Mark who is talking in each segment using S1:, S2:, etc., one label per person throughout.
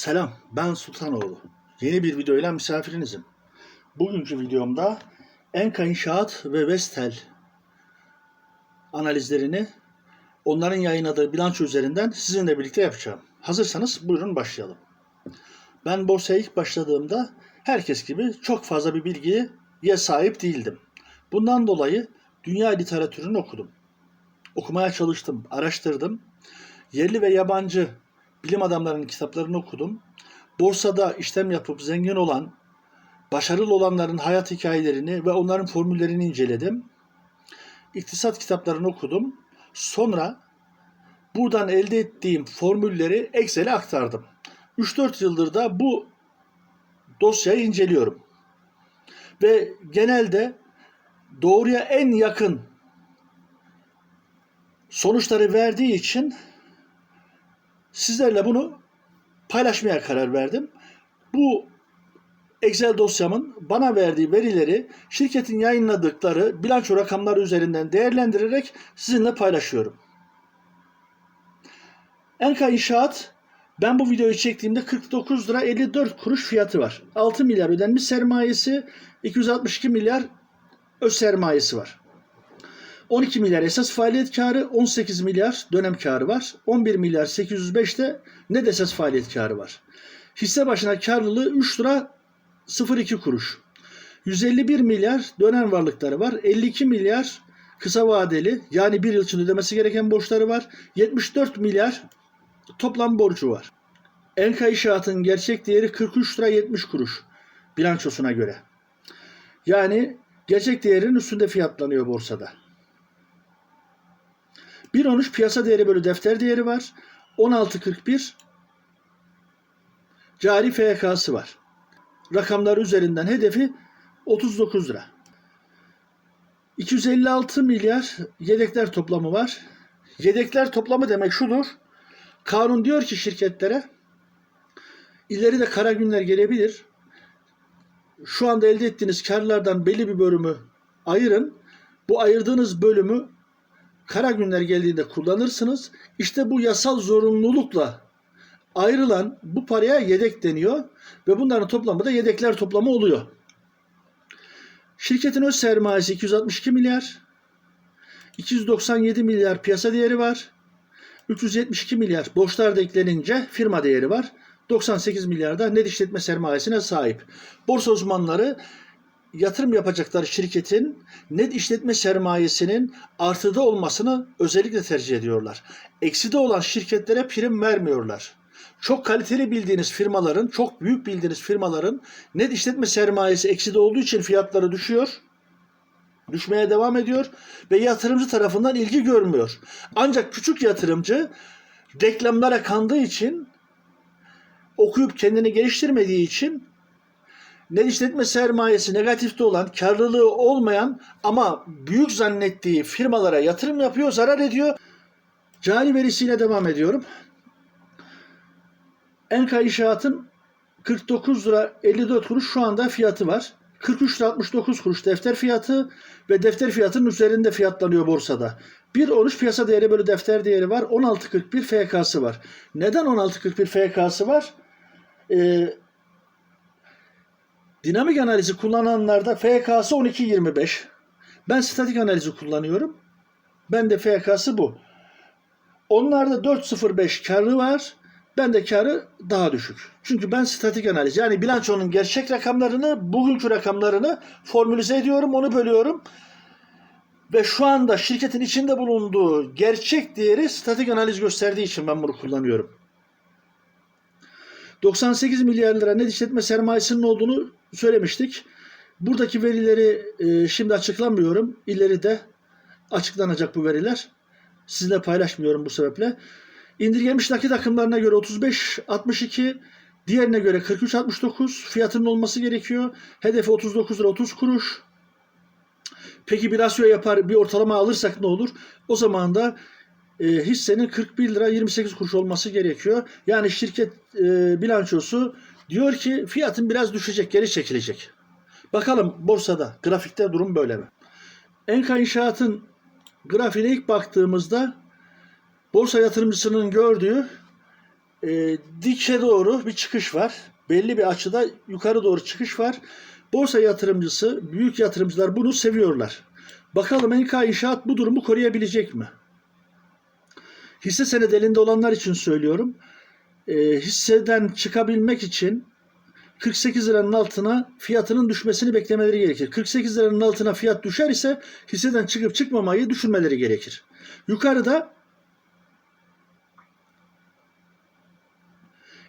S1: Selam, ben Sultanoğlu. Yeni bir videoyla misafirinizim. Bugünkü videomda Enka İnşaat ve Vestel analizlerini onların yayınladığı bilanço üzerinden sizinle birlikte yapacağım. Hazırsanız buyurun başlayalım. Ben borsaya ilk başladığımda herkes gibi çok fazla bir bilgiye sahip değildim. Bundan dolayı dünya literatürünü okudum. Okumaya çalıştım, araştırdım. Yerli ve yabancı bilim adamlarının kitaplarını okudum. Borsada işlem yapıp zengin olan, başarılı olanların hayat hikayelerini ve onların formüllerini inceledim. İktisat kitaplarını okudum. Sonra buradan elde ettiğim formülleri Excel'e aktardım. 3-4 yıldır da bu dosyayı inceliyorum. Ve genelde doğruya en yakın sonuçları verdiği için sizlerle bunu paylaşmaya karar verdim. Bu Excel dosyamın bana verdiği verileri şirketin yayınladıkları bilanço rakamları üzerinden değerlendirerek sizinle paylaşıyorum. Enka İnşaat ben bu videoyu çektiğimde 49 lira 54 kuruş fiyatı var. 6 milyar ödenmiş sermayesi, 262 milyar öz sermayesi var. 12 milyar esas faaliyet karı, 18 milyar dönem karı var. 11 milyar 805 de net esas faaliyet karı var. Hisse başına karlılığı 3 lira 02 kuruş. 151 milyar dönem varlıkları var. 52 milyar kısa vadeli yani bir yıl için ödemesi gereken borçları var. 74 milyar toplam borcu var. Enka İnşaat'ın gerçek değeri 43 lira 70 kuruş bilançosuna göre. Yani gerçek değerinin üstünde fiyatlanıyor borsada. 1.13 piyasa değeri bölü defter değeri var. 16.41 cari FK'sı var. Rakamlar üzerinden hedefi 39 lira. 256 milyar yedekler toplamı var. Yedekler toplamı demek şudur. Kanun diyor ki şirketlere ileride kara günler gelebilir. Şu anda elde ettiğiniz karlardan belli bir bölümü ayırın. Bu ayırdığınız bölümü kara günler geldiğinde kullanırsınız. İşte bu yasal zorunlulukla ayrılan bu paraya yedek deniyor ve bunların toplamı da yedekler toplamı oluyor. Şirketin öz sermayesi 262 milyar, 297 milyar piyasa değeri var, 372 milyar borçlar da eklenince firma değeri var. 98 milyarda net işletme sermayesine sahip. Borsa uzmanları yatırım yapacakları şirketin net işletme sermayesinin artıda olmasını özellikle tercih ediyorlar. Ekside olan şirketlere prim vermiyorlar. Çok kaliteli bildiğiniz firmaların, çok büyük bildiğiniz firmaların net işletme sermayesi ekside olduğu için fiyatları düşüyor. Düşmeye devam ediyor ve yatırımcı tarafından ilgi görmüyor. Ancak küçük yatırımcı reklamlara kandığı için okuyup kendini geliştirmediği için net işletme sermayesi negatifte olan, karlılığı olmayan ama büyük zannettiği firmalara yatırım yapıyor, zarar ediyor. Cari verisiyle devam ediyorum. Enka İnşaat'ın 49 lira 54 kuruş şu anda fiyatı var. 43 lira 69 kuruş defter fiyatı ve defter fiyatının üzerinde fiyatlanıyor borsada. 1.13 piyasa değeri bölü defter değeri var. 16.41 FK'sı var. Neden 16.41 FK'sı var? Ee, dinamik analizi kullananlarda FK'sı 12.25. Ben statik analizi kullanıyorum. Ben de FK'sı bu. Onlarda 4.05 karı var. Ben de karı daha düşük. Çünkü ben statik analiz yani bilançonun gerçek rakamlarını, bugünkü rakamlarını formülize ediyorum, onu bölüyorum. Ve şu anda şirketin içinde bulunduğu gerçek değeri statik analiz gösterdiği için ben bunu kullanıyorum. 98 milyar lira net işletme sermayesinin olduğunu söylemiştik. Buradaki verileri e, şimdi açıklamıyorum. İleride açıklanacak bu veriler. Sizinle paylaşmıyorum bu sebeple. İndirgenmiş nakit akımlarına göre 35.62, diğerine göre 43.69 fiyatının olması gerekiyor. Hedefi 39 lira 30 kuruş. Peki bir rasyo yapar, bir ortalama alırsak ne olur? O zaman da e, hissenin 41 lira 28 kuruş olması gerekiyor. Yani şirket e, bilançosu diyor ki fiyatın biraz düşecek, geri çekilecek. Bakalım borsada, grafikte durum böyle mi? Enka İnşaat'ın grafiğine ilk baktığımızda borsa yatırımcısının gördüğü e, dikçe doğru bir çıkış var. Belli bir açıda yukarı doğru çıkış var. Borsa yatırımcısı, büyük yatırımcılar bunu seviyorlar. Bakalım NK İnşaat bu durumu koruyabilecek mi? Hisse senedi elinde olanlar için söylüyorum. E, hisseden çıkabilmek için 48 liranın altına fiyatının düşmesini beklemeleri gerekir. 48 liranın altına fiyat düşer ise hisseden çıkıp çıkmamayı düşünmeleri gerekir. Yukarıda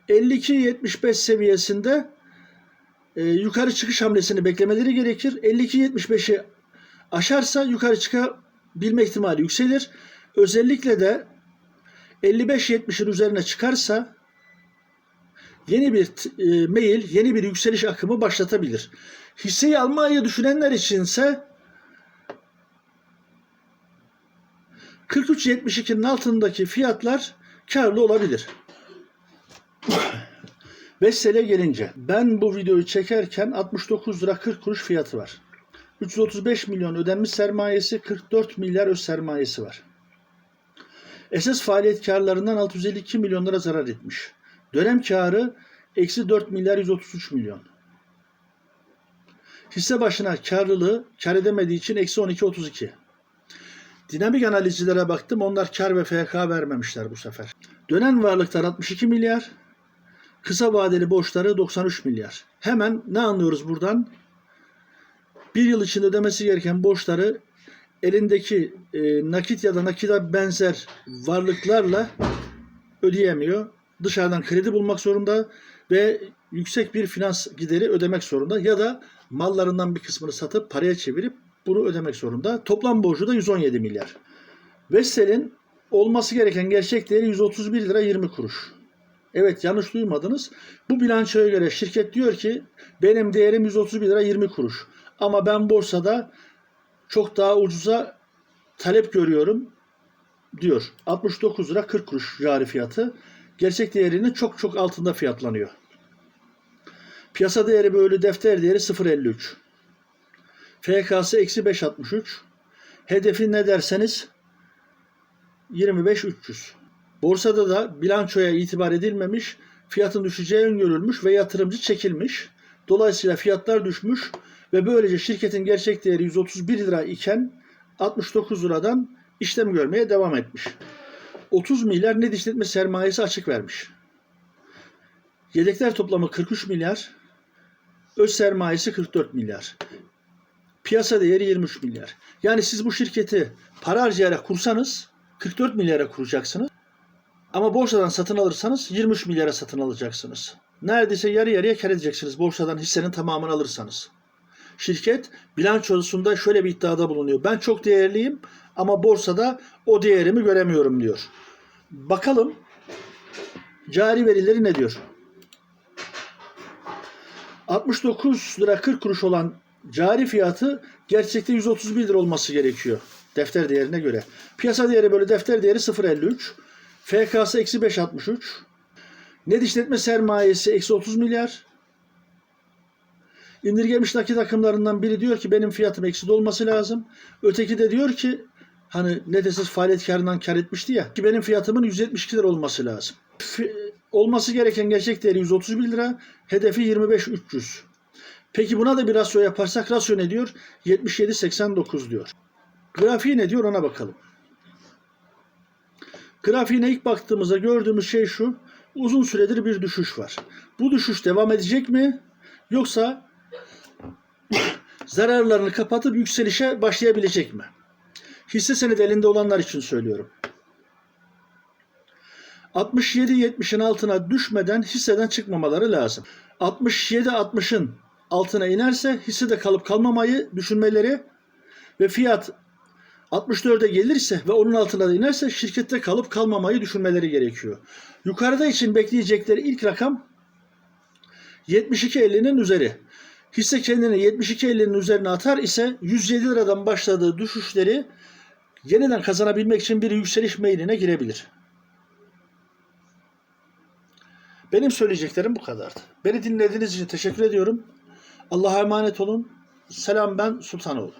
S1: 52.75 seviyesinde e, yukarı çıkış hamlesini beklemeleri gerekir. 52.75'i aşarsa yukarı çıkabilme ihtimali yükselir. Özellikle de 55.70'in üzerine çıkarsa yeni bir e, mail, yeni bir yükseliş akımı başlatabilir. Hisseyi almayı düşünenler içinse 43.72'nin altındaki fiyatlar karlı olabilir. Vessel'e gelince ben bu videoyu çekerken 69 lira 40 kuruş fiyatı var. 335 milyon ödenmiş sermayesi 44 milyar öz sermayesi var. Esas faaliyet karlarından 652 milyon lira zarar etmiş. Dönem karı eksi 4 milyar 133 milyon. Hisse başına karlılığı kar edemediği için eksi 12.32. Dinamik analizcilere baktım. Onlar kar ve FK vermemişler bu sefer. Dönen varlıklar 62 milyar. Kısa vadeli borçları 93 milyar. Hemen ne anlıyoruz buradan? Bir yıl içinde ödemesi gereken borçları elindeki e, nakit ya da nakite benzer varlıklarla ödeyemiyor. Dışarıdan kredi bulmak zorunda ve yüksek bir finans gideri ödemek zorunda ya da mallarından bir kısmını satıp paraya çevirip bunu ödemek zorunda. Toplam borcu da 117 milyar. Vessel'in olması gereken gerçek değeri 131 lira 20 kuruş. Evet yanlış duymadınız. Bu bilançoya göre şirket diyor ki benim değerim 131 lira 20 kuruş. Ama ben borsada çok daha ucuza talep görüyorum diyor. 69 lira 40 kuruş cari fiyatı. Gerçek değerinin çok çok altında fiyatlanıyor. Piyasa değeri böyle defter değeri 0.53. FK'sı eksi 5.63. Hedefi ne derseniz 25.300. Borsada da bilançoya itibar edilmemiş, fiyatın düşeceği öngörülmüş ve yatırımcı çekilmiş. Dolayısıyla fiyatlar düşmüş ve böylece şirketin gerçek değeri 131 lira iken 69 liradan işlem görmeye devam etmiş. 30 milyar net işletme sermayesi açık vermiş. Yedekler toplamı 43 milyar, öz sermayesi 44 milyar. Piyasa değeri 23 milyar. Yani siz bu şirketi para harcayarak kursanız 44 milyara kuracaksınız. Ama borsadan satın alırsanız 23 milyara satın alacaksınız. Neredeyse yarı yarıya kar edeceksiniz borsadan hissenin tamamını alırsanız. Şirket bilançosunda şöyle bir iddiada bulunuyor. Ben çok değerliyim ama borsada o değerimi göremiyorum diyor. Bakalım cari verileri ne diyor? 69 lira 40 kuruş olan cari fiyatı gerçekte 131 lira olması gerekiyor. Defter değerine göre. Piyasa değeri böyle defter değeri 0.53. FK'sı eksi 5.63. Net işletme sermayesi eksi 30 milyar. İndirgemiş nakit akımlarından biri diyor ki benim fiyatım eksi olması lazım. Öteki de diyor ki hani net esas faaliyet karından kar etmişti ya ki benim fiyatımın 172 lira olması lazım. Fi- olması gereken gerçek değeri 131 lira. Hedefi 25.300. Peki buna da bir rasyo yaparsak rasyo ne diyor? 77.89 diyor. Grafiği ne diyor ona bakalım. Grafiğine ilk baktığımızda gördüğümüz şey şu. Uzun süredir bir düşüş var. Bu düşüş devam edecek mi? Yoksa zararlarını kapatıp yükselişe başlayabilecek mi? Hisse senedi elinde olanlar için söylüyorum. 67-70'in altına düşmeden hisseden çıkmamaları lazım. 67-60'ın altına inerse hissede kalıp kalmamayı düşünmeleri ve fiyat 64'e gelirse ve onun altına da inerse şirkette kalıp kalmamayı düşünmeleri gerekiyor. Yukarıda için bekleyecekleri ilk rakam 72.50'nin üzeri. Hisse kendini 72.50'nin üzerine atar ise 107 liradan başladığı düşüşleri yeniden kazanabilmek için bir yükseliş meyline girebilir. Benim söyleyeceklerim bu kadardı. Beni dinlediğiniz için teşekkür ediyorum. Allah'a emanet olun. Selam ben Sultanoğlu.